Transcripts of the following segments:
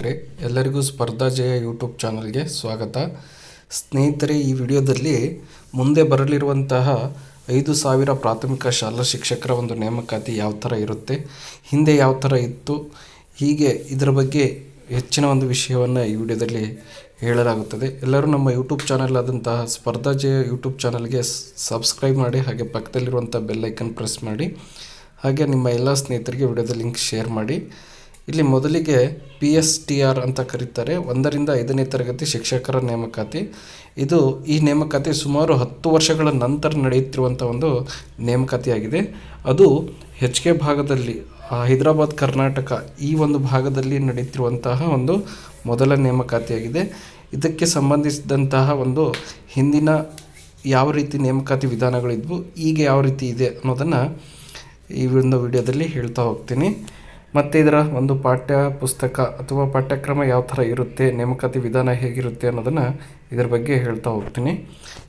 ಸ್ನೇಹಿತರೆ, ಎಲ್ಲರಿಗೂ ಸ್ಪರ್ಧಾ ಜಯ ಯೂಟ್ಯೂಬ್ ಚಾನಲ್ಗೆ ಸ್ವಾಗತ. ಸ್ನೇಹಿತರೆ, ಈ ವಿಡಿಯೋದಲ್ಲಿ ಮುಂದೆ ಬರಲಿರುವಂತಹ ಐದು ಸಾವಿರ ಪ್ರಾಥಮಿಕ ಶಾಲಾ ಶಿಕ್ಷಕರ ಒಂದು ನೇಮಕಾತಿ ಯಾವ ಥರ ಇರುತ್ತೆ, ಹಿಂದೆ ಯಾವ ಥರ ಇತ್ತು, ಹೀಗೆ ಇದರ ಬಗ್ಗೆ ಹೆಚ್ಚಿನ ಒಂದು ವಿಷಯವನ್ನು ಈ ವಿಡಿಯೋದಲ್ಲಿ ಹೇಳಲಾಗುತ್ತದೆ. ಎಲ್ಲರೂ ನಮ್ಮ ಯೂಟ್ಯೂಬ್ ಚಾನಲ್ ಆದಂತಹ ಸ್ಪರ್ಧಾ ಜಯ ಯೂಟ್ಯೂಬ್ ಚಾನಲ್ಗೆ ಸಬ್ಸ್ಕ್ರೈಬ್ ಮಾಡಿ, ಹಾಗೆ ಪಕ್ಕದಲ್ಲಿರುವಂಥ ಬೆಲ್ಲೈಕನ್ ಪ್ರೆಸ್ ಮಾಡಿ, ಹಾಗೆ ನಿಮ್ಮ ಎಲ್ಲ ಸ್ನೇಹಿತರಿಗೆ ವಿಡಿಯೋದ ಲಿಂಕ್ ಶೇರ್ ಮಾಡಿ. ಇಲ್ಲಿ ಮೊದಲಿಗೆ ಪಿ ಎಸ್ ಟಿ ಆರ್ ಅಂತ ಕರೀತಾರೆ. ಒಂದರಿಂದ ಐದನೇ ತರಗತಿ ಶಿಕ್ಷಕರ ನೇಮಕಾತಿ. ಇದು ಈ ನೇಮಕಾತಿ ಸುಮಾರು ಹತ್ತು ವರ್ಷಗಳ ನಂತರ ನಡೆಯುತ್ತಿರುವಂಥ ಒಂದು ನೇಮಕಾತಿಯಾಗಿದೆ. ಅದು ಹೆಚ್ ಕೆ ಭಾಗದಲ್ಲಿ ಹೈದರಾಬಾದ್, ಕರ್ನಾಟಕ ಈ ಒಂದು ಭಾಗದಲ್ಲಿ ನಡೆಯುತ್ತಿರುವಂತಹ ಒಂದು ಮೊದಲ ನೇಮಕಾತಿಯಾಗಿದೆ. ಇದಕ್ಕೆ ಸಂಬಂಧಿಸಿದಂತಹ ಒಂದು ಹಿಂದಿನ ಯಾವ ರೀತಿ ನೇಮಕಾತಿ ವಿಧಾನಗಳಿದ್ವು ಈಗ ಯಾವ ರೀತಿ ಇದೆ ಅನ್ನೋದನ್ನು ಈ ಒಂದು ವಿಡಿಯೋದಲ್ಲಿ ಹೇಳ್ತಾ ಹೋಗ್ತೀನಿ. ಮತ್ತು ಇದರ ಒಂದು ಪಾಠ್ಯ ಪುಸ್ತಕ ಅಥವಾ ಪಠ್ಯಕ್ರಮ ಯಾವ ಥರ ಇರುತ್ತೆ, ನೇಮಕಾತಿ ವಿಧಾನ ಹೇಗಿರುತ್ತೆ ಅನ್ನೋದನ್ನು ಇದರ ಬಗ್ಗೆ ಹೇಳ್ತಾ ಹೋಗ್ತೀನಿ.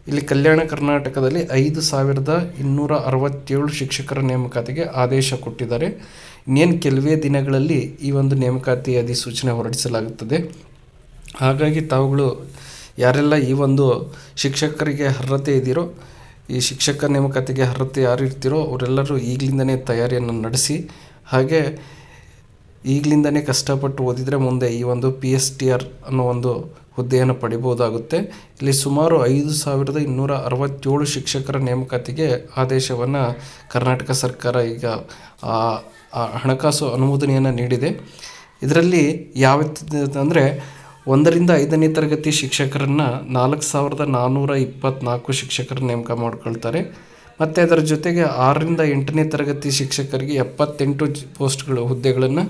ಇಲ್ಲಿ ಕಲ್ಯಾಣ ಕರ್ನಾಟಕದಲ್ಲಿ ಐದು ಸಾವಿರದ ಇನ್ನೂರ ಅರವತ್ತೇಳು ಶಿಕ್ಷಕರ ನೇಮಕಾತಿಗೆ ಆದೇಶ ಕೊಟ್ಟಿದ್ದಾರೆ. ಇನ್ನೇನು ಕೆಲವೇ ದಿನಗಳಲ್ಲಿ ಈ ಒಂದು ನೇಮಕಾತಿ ಅಧಿಸೂಚನೆ ಹೊರಡಿಸಲಾಗುತ್ತದೆ. ಹಾಗಾಗಿ ತಾವುಗಳು ಯಾರೆಲ್ಲ ಈ ಒಂದು ಶಿಕ್ಷಕರಿಗೆ ಅರ್ಹತೆ ಇದ್ದೀರೋ ಈ ಶಿಕ್ಷಕ ನೇಮಕಾತಿಗೆ ಅರ್ಹತೆ ಯಾರು ಇರ್ತೀರೋ, ಅವರೆಲ್ಲರೂ ಈಗಲಿಂದನೇ ತಯಾರಿಯನ್ನು ನಡೆಸಿ, ಹಾಗೆ ಈಗಲಿಂದನೇ ಕಷ್ಟಪಟ್ಟು ಓದಿದರೆ ಮುಂದೆ ಈ ಒಂದು ಪಿ ಎಸ್ ಟಿ ಆರ್ ಅನ್ನೋ ಒಂದು ಹುದ್ದೆಯನ್ನು ಪಡಿಬೋದಾಗುತ್ತೆ. ಇಲ್ಲಿ ಸುಮಾರು ಐದು ಸಾವಿರದ ಇನ್ನೂರ ಅರವತ್ತೇಳು ಶಿಕ್ಷಕರ ನೇಮಕಾತಿಗೆ ಆದೇಶವನ್ನು ಕರ್ನಾಟಕ ಸರ್ಕಾರ ಈಗ ಹಣಕಾಸು ಅನುಮೋದನೆಯನ್ನು ನೀಡಿದೆ. ಇದರಲ್ಲಿ ಯಾವ ಅಂದರೆ ಒಂದರಿಂದ ಐದನೇ ತರಗತಿ ಶಿಕ್ಷಕರನ್ನು ನಾಲ್ಕು ಸಾವಿರದ ನಾನ್ನೂರ ಇಪ್ಪತ್ತ್ನಾಲ್ಕು ಶಿಕ್ಷಕರ ನೇಮಕ ಮಾಡ್ಕೊಳ್ತಾರೆ. ಮತ್ತು ಅದರ ಜೊತೆಗೆ ಆರರಿಂದ ಎಂಟನೇ ತರಗತಿ ಶಿಕ್ಷಕರಿಗೆ ಎಪ್ಪತ್ತೆಂಟು ಪೋಸ್ಟ್ಗಳು ಹುದ್ದೆಗಳನ್ನು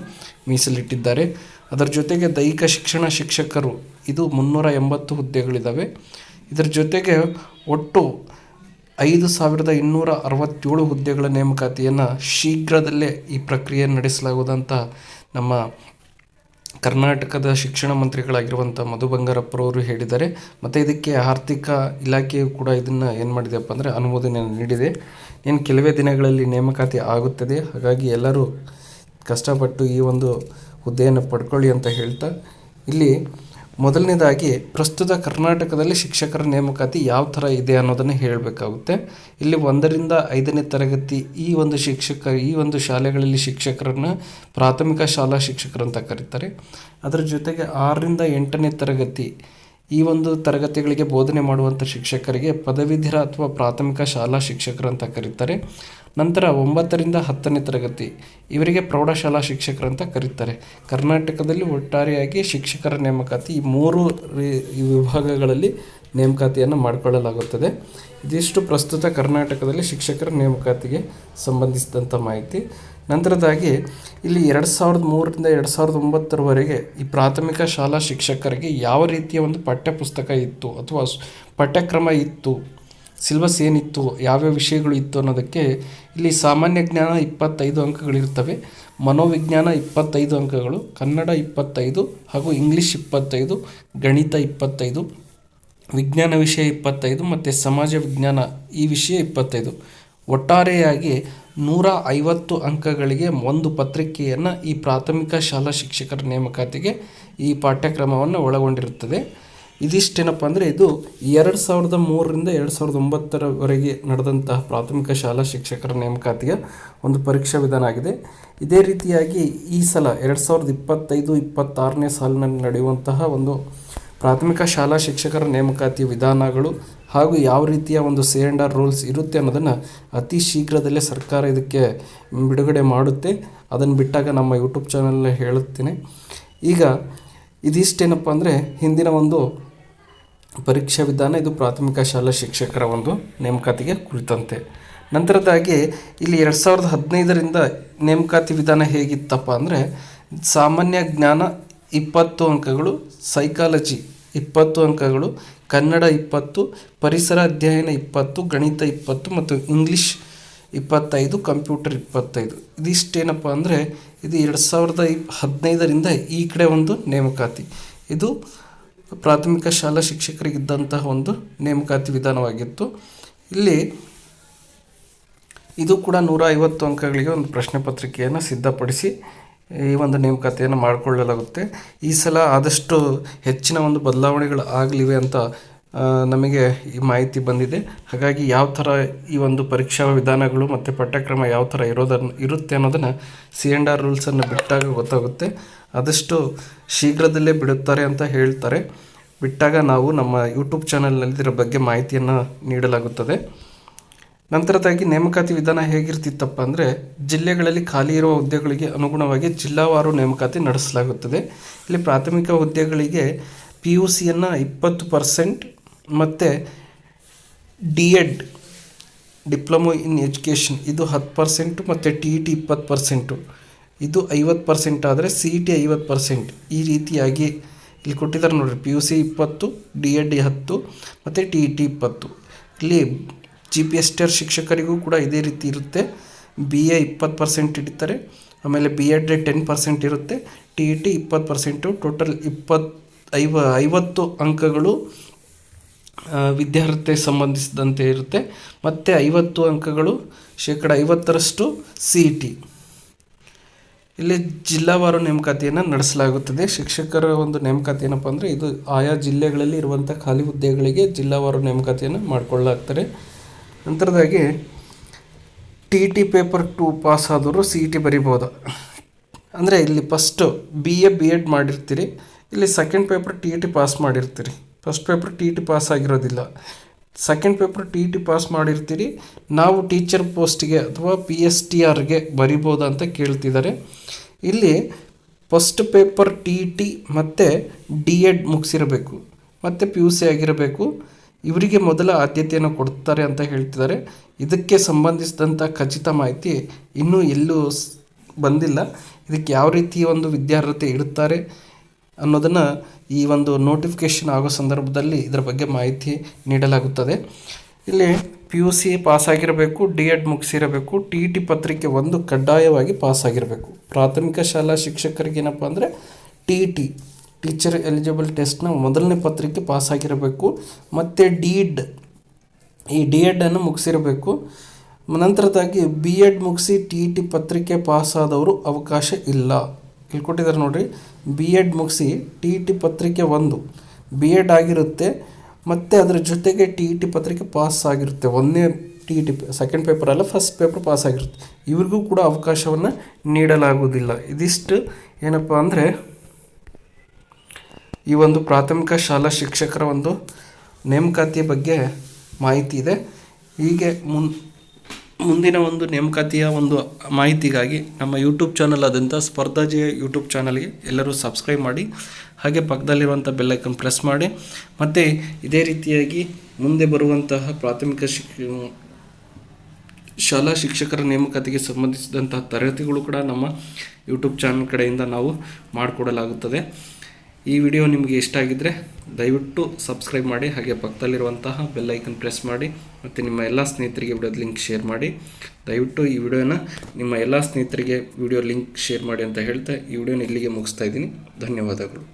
ಮೀಸಲಿಟ್ಟಿದ್ದಾರೆ. ಅದರ ಜೊತೆಗೆ ದೈಹಿಕ ಶಿಕ್ಷಣ ಶಿಕ್ಷಕರು, ಇದು ಮುನ್ನೂರ ಎಂಬತ್ತು ಹುದ್ದೆಗಳಿದ್ದಾವೆ ಇದರ ಜೊತೆಗೆ ಒಟ್ಟು ಐದು ಸಾವಿರದ ಇನ್ನೂರ ಅರವತ್ತೇಳು ಹುದ್ದೆಗಳ ನೇಮಕಾತಿಯನ್ನು ಶೀಘ್ರದಲ್ಲೇ ಈ ಪ್ರಕ್ರಿಯೆ ನಡೆಸಲಾಗುವುದಂತ ನಮ್ಮ ಕರ್ನಾಟಕದ ಶಿಕ್ಷಣ ಮಂತ್ರಿಗಳಾಗಿರುವಂಥ ಮಧು ಬಂಗಾರಪ್ಪರವರು ಹೇಳಿದ್ದಾರೆ. ಮತ್ತು ಇದಕ್ಕೆ ಆರ್ಥಿಕ ಇಲಾಖೆಯು ಕೂಡ ಇದನ್ನು ಏನು ಮಾಡಿದೆಪ್ಪ ಅಂದರೆ ಅನುಮೋದನೆ ನೀಡಿದೆ. ಇನ್ನು ಕೆಲವೇ ದಿನಗಳಲ್ಲಿ ನೇಮಕಾತಿ ಆಗುತ್ತದೆ. ಹಾಗಾಗಿ ಎಲ್ಲರೂ ಕಷ್ಟಪಟ್ಟು ಈ ಒಂದು ಹುದ್ದೆಯನ್ನು ಪಡ್ಕೊಳ್ಳಿ ಅಂತ ಹೇಳ್ತಾ ಇಲ್ಲಿ ಮೊದಲನೇದಾಗಿ, ಪ್ರಸ್ತುತ ಕರ್ನಾಟಕದಲ್ಲಿ ಶಿಕ್ಷಕರ ನೇಮಕಾತಿ ಯಾವ ಥರ ಇದೆ ಅನ್ನೋದನ್ನು ಹೇಳಬೇಕಾಗುತ್ತೆ. ಇಲ್ಲಿ ಒಂದರಿಂದ ಐದನೇ ತರಗತಿ ಈ ಒಂದು ಶಿಕ್ಷಕ, ಈ ಒಂದು ಶಾಲೆಗಳಲ್ಲಿ ಶಿಕ್ಷಕರನ್ನು ಪ್ರಾಥಮಿಕ ಶಾಲಾ ಅಂತ ಕರೀತಾರೆ. ಅದರ ಜೊತೆಗೆ ಆರರಿಂದ ಎಂಟನೇ ತರಗತಿ ಈ ಒಂದು ತರಗತಿಗಳಿಗೆ ಬೋಧನೆ ಮಾಡುವಂಥ ಶಿಕ್ಷಕರಿಗೆ ಪದವೀಧರ ಅಥವಾ ಪ್ರಾಥಮಿಕ ಶಾಲಾ ಶಿಕ್ಷಕರು ಅಂತ ಕರೀತಾರೆ. ನಂತರ ಒಂಬತ್ತರಿಂದ ಹತ್ತನೇ ತರಗತಿ ಇವರಿಗೆ ಪ್ರೌಢಶಾಲಾ ಅಂತ ಕರೀತಾರೆ. ಕರ್ನಾಟಕದಲ್ಲಿ ಒಟ್ಟಾರೆಯಾಗಿ ಶಿಕ್ಷಕರ ನೇಮಕಾತಿ ಈ ಮೂರು ವಿಭಾಗಗಳಲ್ಲಿ ನೇಮಕಾತಿಯನ್ನು ಮಾಡಿಕೊಳ್ಳಲಾಗುತ್ತದೆ. ಇದಿಷ್ಟು ಪ್ರಸ್ತುತ ಕರ್ನಾಟಕದಲ್ಲಿ ಶಿಕ್ಷಕರ ನೇಮಕಾತಿಗೆ ಸಂಬಂಧಿಸಿದಂಥ ಮಾಹಿತಿ. ನಂತರದಾಗಿ ಇಲ್ಲಿ ಎರಡು ಸಾವಿರದ ಮೂರರಿಂದ ಎರಡು ಸಾವಿರದ ಒಂಬತ್ತರವರೆಗೆ ಈ ಪ್ರಾಥಮಿಕ ಶಾಲಾ ಶಿಕ್ಷಕರಿಗೆ ಯಾವ ರೀತಿಯ ಒಂದು ಪಠ್ಯಪುಸ್ತಕ ಇತ್ತು ಅಥವಾ ಪಠ್ಯಕ್ರಮ ಇತ್ತು, ಸಿಲೆಬಸ್ ಏನಿತ್ತು, ಯಾವ್ಯಾವ ವಿಷಯಗಳು ಇತ್ತು ಅನ್ನೋದಕ್ಕೆ ಇಲ್ಲಿ ಸಾಮಾನ್ಯ ಜ್ಞಾನ ಇಪ್ಪತ್ತೈದು ಅಂಕಗಳಿರ್ತವೆ ಮನೋವಿಜ್ಞಾನ ಇಪ್ಪತ್ತೈದು ಅಂಕಗಳು, ಕನ್ನಡ ಇಪ್ಪತ್ತೈದು ಹಾಗೂ ಇಂಗ್ಲೀಷ್ ಇಪ್ಪತ್ತೈದು, ಗಣಿತ ಇಪ್ಪತ್ತೈದು, ವಿಜ್ಞಾನ ವಿಷಯ ಇಪ್ಪತ್ತೈದು ಮತ್ತು ಸಮಾಜ ವಿಜ್ಞಾನ ಈ ವಿಷಯ ಇಪ್ಪತ್ತೈದು. ಒಟ್ಟಾರೆಯಾಗಿ ನೂರ ಐವತ್ತು ಅಂಕಗಳಿಗೆ ಒಂದು ಪತ್ರಿಕೆಯನ್ನು ಈ ಪ್ರಾಥಮಿಕ ಶಾಲಾ ಶಿಕ್ಷಕರ ನೇಮಕಾತಿಗೆ ಈ ಪಾಠ್ಯಕ್ರಮವನ್ನು ಒಳಗೊಂಡಿರುತ್ತದೆ. ಇದಿಷ್ಟೇನಪ್ಪ ಅಂದರೆ ಇದು ಎರಡು ಸಾವಿರದ ಮೂರರಿಂದ ಎರಡು ಸಾವಿರದ ಒಂಬತ್ತರವರೆಗೆ ನಡೆದಂತಹ ಪ್ರಾಥಮಿಕ ಶಾಲಾ ಶಿಕ್ಷಕರ ನೇಮಕಾತಿಯ ಒಂದು ಪರೀಕ್ಷಾ ವಿಧಾನ ಆಗಿದೆ. ಇದೇ ರೀತಿಯಾಗಿ ಈ ಸಲ ಎರಡು ಸಾವಿರದ ಇಪ್ಪತ್ತೈದು, ಇಪ್ಪತ್ತಾರನೇ ಸಾಲಿನಲ್ಲಿ ನಡೆಯುವಂತಹ ಒಂದು ಪ್ರಾಥಮಿಕ ಶಾಲಾ ಶಿಕ್ಷಕರ ನೇಮಕಾತಿ ವಿಧಾನಗಳು ಹಾಗೂ ಯಾವ ರೀತಿಯ ಒಂದು ಸೇ ರೂಲ್ಸ್ ಇರುತ್ತೆ ಅನ್ನೋದನ್ನು ಅತಿ ಶೀಘ್ರದಲ್ಲೇ ಸರ್ಕಾರ ಇದಕ್ಕೆ ಬಿಡುಗಡೆ ಮಾಡುತ್ತೆ. ಅದನ್ನು ಬಿಟ್ಟಾಗ ನಮ್ಮ ಯೂಟ್ಯೂಬ್ ಚಾನಲ್ನ ಹೇಳುತ್ತೇನೆ. ಈಗ ಇದಿಷ್ಟೇನಪ್ಪ ಅಂದರೆ ಹಿಂದಿನ ಒಂದು ಪರೀಕ್ಷಾ ವಿಧಾನ, ಇದು ಪ್ರಾಥಮಿಕ ಶಾಲಾ ಶಿಕ್ಷಕರ ಒಂದು ನೇಮಕಾತಿಗೆ ಕುರಿತಂತೆ. ನಂತರದಾಗಿ ಇಲ್ಲಿ ಎರಡು ಸಾವಿರದ ಹದಿನೈದರಿಂದ ನೇಮಕಾತಿ ವಿಧಾನ ಹೇಗಿತ್ತಪ್ಪ ಅಂದರೆ ಸಾಮಾನ್ಯ ಜ್ಞಾನ ಇಪ್ಪತ್ತು ಅಂಕಗಳು ಸೈಕಾಲಜಿ ಇಪ್ಪತ್ತು ಅಂಕಗಳು, ಕನ್ನಡ ಇಪ್ಪತ್ತು, ಪರಿಸರ ಅಧ್ಯಯನ ಇಪ್ಪತ್ತು, ಗಣಿತ ಇಪ್ಪತ್ತು ಮತ್ತು ಇಂಗ್ಲೀಷ್ ಇಪ್ಪತ್ತೈದು, ಕಂಪ್ಯೂಟರ್ ಇಪ್ಪತ್ತೈದು. ಇದಿಷ್ಟೇನಪ್ಪ ಅಂದರೆ, ಇದು ಎರಡು ಸಾವಿರದ ಇಪ್ ಹದಿನೈದರಿಂದ ಈ ಕಡೆ ಒಂದು ನೇಮಕಾತಿ. ಇದು ಪ್ರಾಥಮಿಕ ಶಾಲಾ ಶಿಕ್ಷಕರಿಗಿದ್ದಂತಹ ಒಂದು ನೇಮಕಾತಿ ವಿಧಾನವಾಗಿತ್ತು. ಇಲ್ಲಿ ಇದು ಕೂಡ ನೂರ ಐವತ್ತು ಅಂಕಗಳಿಗೆ ಒಂದು ಪ್ರಶ್ನೆ ಪತ್ರಿಕೆಯನ್ನು ಸಿದ್ಧಪಡಿಸಿ ಈ ಒಂದು ನೇಮಕಾತಿಯನ್ನು ಮಾಡಿಕೊಳ್ಳಲಾಗುತ್ತೆ. ಈ ಸಲ ಆದಷ್ಟು ಹೆಚ್ಚಿನ ಒಂದು ಬದಲಾವಣೆಗಳು ಆಗಲಿವೆ ಅಂತ ನಮಗೆ ಈ ಮಾಹಿತಿ ಬಂದಿದೆ. ಹಾಗಾಗಿ ಯಾವ ಥರ ಈ ಒಂದು ಪರೀಕ್ಷಾ ವಿಧಾನಗಳು ಮತ್ತು ಪಠ್ಯಕ್ರಮ ಯಾವ ಥರ ಇರೋದನ್ನು ಇರುತ್ತೆ ಅನ್ನೋದನ್ನು ಸಿ ಎಂಡ್ ಆರ್ ರೂಲ್ಸನ್ನು ಬಿಟ್ಟಾಗ ಗೊತ್ತಾಗುತ್ತೆ. ಆದಷ್ಟು ಶೀಘ್ರದಲ್ಲೇ ಬಿಡುತ್ತಾರೆ ಅಂತ ಹೇಳ್ತಾರೆ. ಬಿಟ್ಟಾಗ ನಾವು ನಮ್ಮ ಯೂಟ್ಯೂಬ್ ಚಾನಲ್ನಲ್ಲಿ ಇದರ ಬಗ್ಗೆ ಮಾಹಿತಿಯನ್ನು ನೀಡಲಾಗುತ್ತದೆ. ನಂತರದಾಗಿ ನೇಮಕಾತಿ ವಿಧಾನ ಹೇಗಿರ್ತಿತ್ತಪ್ಪ ಅಂದರೆ ಜಿಲ್ಲೆಗಳಲ್ಲಿ ಖಾಲಿ ಇರುವ ಹುದ್ದೆಗಳಿಗೆ ಅನುಗುಣವಾಗಿ ಜಿಲ್ಲಾವಾರು ನೇಮಕಾತಿ ನಡೆಸಲಾಗುತ್ತದೆ. ಇಲ್ಲಿ ಪ್ರಾಥಮಿಕ ಹುದ್ದೆಗಳಿಗೆ ಪಿ ಯು ಸಿಯನ್ನು ಇಪ್ಪತ್ತು ಪರ್ಸೆಂಟ್ ಮತ್ತು D Ed diploma in education ಇದು ಹತ್ತು ಪರ್ಸೆಂಟು ಮತ್ತು ಟಿ ಇ ಟಿ ಇಪ್ಪತ್ತು ಪರ್ಸೆಂಟು. ಇದು ಐವತ್ತು ಪರ್ಸೆಂಟ್ ಆದರೆ ಸಿ ಇ ಟಿ ಐವತ್ತು ಪರ್ಸೆಂಟ್. ಈ ರೀತಿಯಾಗಿ ಇಲ್ಲಿ ಕೊಟ್ಟಿದ್ದಾರೆ ನೋಡಿರಿ ಪಿ ಯು ಸಿ ಇಪ್ಪತ್ತು ಡಿ ಎಡ್ ಹತ್ತು ಮತ್ತು ಟಿ ಇ ಟಿ ಇಪ್ಪತ್ತು. ಇಲ್ಲಿ G P S T R ಶಿಕ್ಷಕರಿಗೂ ಕೂಡ ಇದೇ ರೀತಿ ಇರುತ್ತೆ. ಬಿ ಎ ಇಪ್ಪತ್ತು ಪರ್ಸೆಂಟ್ ಹಿಡಿತಾರೆ. ಆಮೇಲೆ ಬಿ ಎಡ್ ಟೆನ್ ಪರ್ಸೆಂಟ್ ಇರುತ್ತೆ. ಟಿ ಇ ಟಿ ಇಪ್ಪತ್ತು ಪರ್ಸೆಂಟು ಟೋಟಲ್ ಇಪ್ಪತ್ತು ಐವ ಐವತ್ತು ಅಂಕಗಳು ವಿದ್ಯಾರ್ಥಿ ಸಂಬಂಧಿಸಿದಂತೆ ಇರುತ್ತೆ. ಮತ್ತು ಐವತ್ತು ಅಂಕಗಳು, ಶೇಕಡ ಐವತ್ತರಷ್ಟು ಸಿ ಇ ಟಿ ಇಲ್ಲಿ ಜಿಲ್ಲಾವಾರು ನೇಮಕಾತಿಯನ್ನು ನಡೆಸಲಾಗುತ್ತದೆ. ಶಿಕ್ಷಕರ ಒಂದು ನೇಮಕಾತಿ ಏನಪ್ಪ ಅಂದರೆ, ಇದು ಆಯಾ ಜಿಲ್ಲೆಗಳಲ್ಲಿ ಇರುವಂಥ ಖಾಲಿ ಹುದ್ದೆಗಳಿಗೆ ಜಿಲ್ಲಾವಾರು ನೇಮಕಾತಿಯನ್ನು ಮಾಡಿಕೊಳ್ಳಲಾಗ್ತಾರೆ ನಂತರದಾಗಿ T T paper two pass ಆದವರು ಸಿ ಇ ಟಿ ಬರಿಬೋದು. ಅಂದರೆ ಇಲ್ಲಿ first B A B Ed ಮಾಡಿರ್ತೀರಿ, ಇಲ್ಲಿ second paper T E T pass ಮಾಡಿರ್ತೀರಿ. First paper T E T pass ಆಗಿರೋದಿಲ್ಲ. Second paper T E T pass ಮಾಡಿರ್ತೀರಿ, ನಾವು teacher ಪೋಸ್ಟಿಗೆ ಅಥವಾ P S T ಆರ್ಗೆ ಬರಿಬೋದಾ ಅಂತ ಕೇಳ್ತಿದ್ದಾರೆ. ಇಲ್ಲಿ first paper T E T ಮತ್ತು ಡಿ ಎಡ್ ಮುಗಿಸಿರಬೇಕು. ಮತ್ತು ಪಿ ಯು ಸಿ ಆಗಿರಬೇಕು. ಇವರಿಗೆ ಮೊದಲ ಆದ್ಯತೆಯನ್ನು ಕೊಡ್ತಾರೆ ಅಂತ ಹೇಳ್ತಿದ್ದಾರೆ. ಇದಕ್ಕೆ ಸಂಬಂಧಿಸಿದಂಥ ಖಚಿತ ಮಾಹಿತಿ ಇನ್ನೂ ಎಲ್ಲೂ ಬಂದಿಲ್ಲ. ಇದಕ್ಕೆ ಯಾವ ರೀತಿ ಒಂದು ವಿದ್ಯಾರ್ಹತೆ ಇಡುತ್ತಾರೆ ಅನ್ನೋದನ್ನು ಈ ಒಂದು ನೋಟಿಫಿಕೇಷನ್ ಆಗೋ ಸಂದರ್ಭದಲ್ಲಿ ಇದರ ಬಗ್ಗೆ ಮಾಹಿತಿ ನೀಡಲಾಗುತ್ತದೆ. ಇಲ್ಲಿ ಪಿ ಯು ಸಿ ಪಾಸ್ ಆಗಿರಬೇಕು ಡಿ ಎಡ್ ಮುಗಿಸಿರಬೇಕು ಟಿ ಇ ಟಿ ಪತ್ರಿಕೆ ಒಂದು ಕಡ್ಡಾಯವಾಗಿ ಪಾಸ್ ಆಗಿರಬೇಕು ಪ್ರಾಥಮಿಕ ಶಾಲಾ ಶಿಕ್ಷಕರಿಗೇನಪ್ಪ ಅಂದರೆ T E T teacher eligible ಟೆಸ್ಟ್ನ ಮೊದಲನೇ ಪತ್ರಿಕೆ ಪಾಸ್ ಆಗಿರಬೇಕು ಡಿ ಎಡ್ ಈ ಡಿ ಎಡನ್ನು ಮುಗಿಸಿರಬೇಕು. ನಂತರದಾಗಿ ಬಿ ಎಡ್ ಮುಗಿಸಿ ಟಿ ಇ ಟಿ ಪತ್ರಿಕೆ ಪಾಸ್ ಆದವರು ಅವಕಾಶ ಇಲ್ಲ. ಇಲ್ಲಿ ಕೊಟ್ಟಿದ್ದಾರೆ ನೋಡಿರಿ ಬಿ ಎಡ್ ಮುಗಿಸಿ ಟಿ ಇ ಟಿ ಪತ್ರಿಕೆ ಒಂದು. ಬಿ ಎಡ್ ಆಗಿರುತ್ತೆ, ಮತ್ತು ಅದರ ಜೊತೆಗೆ ಟಿ ಇ ಟಿ ಪತ್ರಿಕೆ ಪಾಸ್ ಆಗಿರುತ್ತೆ. ಒಂದನೇ T E T second paper ಅಲ್ಲ ಫಸ್ಟ್ ಪೇಪರ್ ಪಾಸ್ ಆಗಿರುತ್ತೆ. ಇವ್ರಿಗೂ ಕೂಡ ಅವಕಾಶವನ್ನು ನೀಡಲಾಗುವುದಿಲ್ಲ. ಇದಿಷ್ಟು ಏನಪ್ಪ ಅಂದರೆ ಈ ಒಂದು ಪ್ರಾಥಮಿಕ ಶಾಲಾ ಶಿಕ್ಷಕರ ಒಂದು ನೇಮಕಾತಿಯ ಬಗ್ಗೆ ಮಾಹಿತಿ ಇದೆ. ಹೀಗೆ ಮುನ್, ಮುಂದಿನ ಒಂದು ನೇಮಕಾತಿಯ ಒಂದು ಮಾಹಿತಿಗಾಗಿ ನಮ್ಮ ಯೂಟ್ಯೂಬ್ ಚಾನಲ್ ಆದಂಥ ಸ್ಪರ್ಧಾಜಿ ಯೂಟ್ಯೂಬ್ ಚಾನಲ್ಗೆ ಎಲ್ಲರೂ ಸಬ್ಸ್ಕ್ರೈಬ್ ಮಾಡಿ, ಹಾಗೆ ಪಕ್ಕದಲ್ಲಿರುವಂಥ ಬೆಲ್ಲೈಕನ್ ಪ್ರೆಸ್ ಮಾಡಿ. ಮತ್ತು ಇದೇ ರೀತಿಯಾಗಿ ಮುಂದೆ ಬರುವಂತಹ ಪ್ರಾಥಮಿಕ ಶಿಕ್, ಶಾಲಾ ಶಿಕ್ಷಕರ ನೇಮಕಾತಿಗೆ ಸಂಬಂಧಿಸಿದಂತಹ ತರಗತಿಗಳು ಕೂಡ ನಮ್ಮ ಯೂಟ್ಯೂಬ್ ಚಾನಲ್ ಕಡೆಯಿಂದ ನಾವು ಮಾಡಿಕೊಡಲಾಗುತ್ತದೆ. ಈ ವಿಡಿಯೋ ನಿಮಗೆ ಇಷ್ಟ ಆಗಿದ್ದರೆ ದಯವಿಟ್ಟು ಸಬ್ಸ್ಕ್ರೈಬ್ ಮಾಡಿ, ಹಾಗೆ ಪಕ್ಕದಲ್ಲಿರುವಂತಹ ಬೆಲ್ಲೈಕನ್ ಪ್ರೆಸ್ ಮಾಡಿ, ಮತ್ತು ನಿಮ್ಮ ಎಲ್ಲ ಸ್ನೇಹಿತರಿಗೆ ವಿಡಿಯೋದ ಲಿಂಕ್ ಶೇರ್ ಮಾಡಿ. ದಯವಿಟ್ಟು ಈ ವಿಡಿಯೋನ ನಿಮ್ಮ ಎಲ್ಲ ಸ್ನೇಹಿತರಿಗೆ ವಿಡಿಯೋ ಲಿಂಕ್ ಶೇರ್ ಮಾಡಿ ಅಂತ ಹೇಳ್ತಾ ಈ ವಿಡಿಯೋನ ಇಲ್ಲಿಗೆ ಮುಗಿಸ್ತಾ ಇದ್ದೀನಿ. ಧನ್ಯವಾದಗಳು.